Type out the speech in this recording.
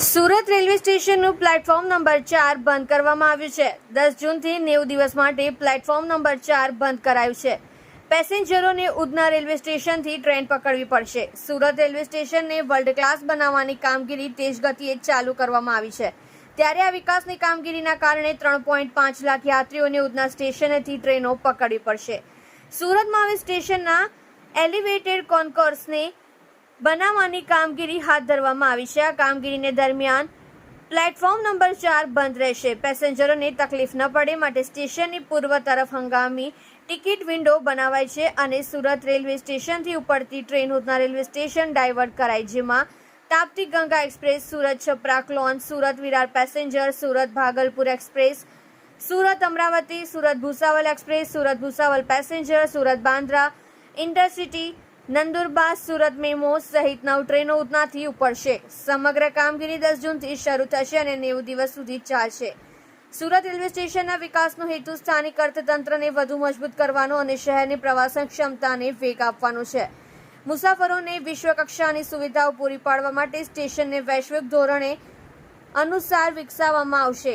Surat railway સ્ટેશનનું platform number ચાર બંધ કરવામાં આવ્યું છે. દસ જૂનથી નેવું દિવસ માટે પ્લેટફોર્મ નંબર ચાર બંધ કરાયું છે. પેસેન્જરોને ઉધના રેલવે સ્ટેશનથી ટ્રેન પકડવી પડશે. સુરત રેલવે સ્ટેશનને વર્લ્ડ ક્લાસ બનાવવાની કામગીરી તેજ ગતિએ ચાલુ કરવામાં આવી છે. ત્યારે આ વિકાસની કામગીરીના કારણે ત્રણ પોઈન્ટ પાંચ લાખ યાત્રીઓને ઉધના સ્ટેશનેથી ટ્રેનો પકડવી પડશે. સુરતમાં હવે સ્ટેશનના એલિવેટેડ કોન્કોર્સને બનાવવાની કામગીરી હાથ ધરવામાં આવી છે. આ કામગીરીને દરમિયાન પ્લેટફોર્મ નંબર ચાર બંધ રહેશે. પેસેન્જરોને તકલીફ ન પડે માટે સ્ટેશનની પૂર્વ તરફ હંગામી ટિકિટ વિન્ડો બનાવાય છે અને સુરત રેલવે સ્ટેશનથી ઉપડતી train Udhna railway station divert કરાય, જેમાં Tapti Ganga express, Surat Chhapra clone, Surat Virar passenger, Surat Bhagalpur express, Surat Amravati, Surat Bhusawal express, Surat Bhusawal passenger, Surat Bandra, intercity Nandurbar Surat MEMU સહિત નવ ટ્રેનો ઉધનાથી ઉપડશે. સમગ્ર કામગીરી દસ જૂનથી શરૂ થશે અને નેવું દિવસ સુધી ચાલશે. સુરત રેલવે સ્ટેશનના વિકાસનો હેતુ સ્થાનિક અર્થતંત્રને વધુ મજબૂત કરવાનો અને શહેરની પ્રવાસન ક્ષમતાને વેગ આપવાનો છે. મુસાફરોને વિશ્વ કક્ષાની સુવિધાઓ પૂરી પાડવા માટે સ્ટેશનને વૈશ્વિક ધોરણે અનુસાર વિકસાવવામાં આવશે.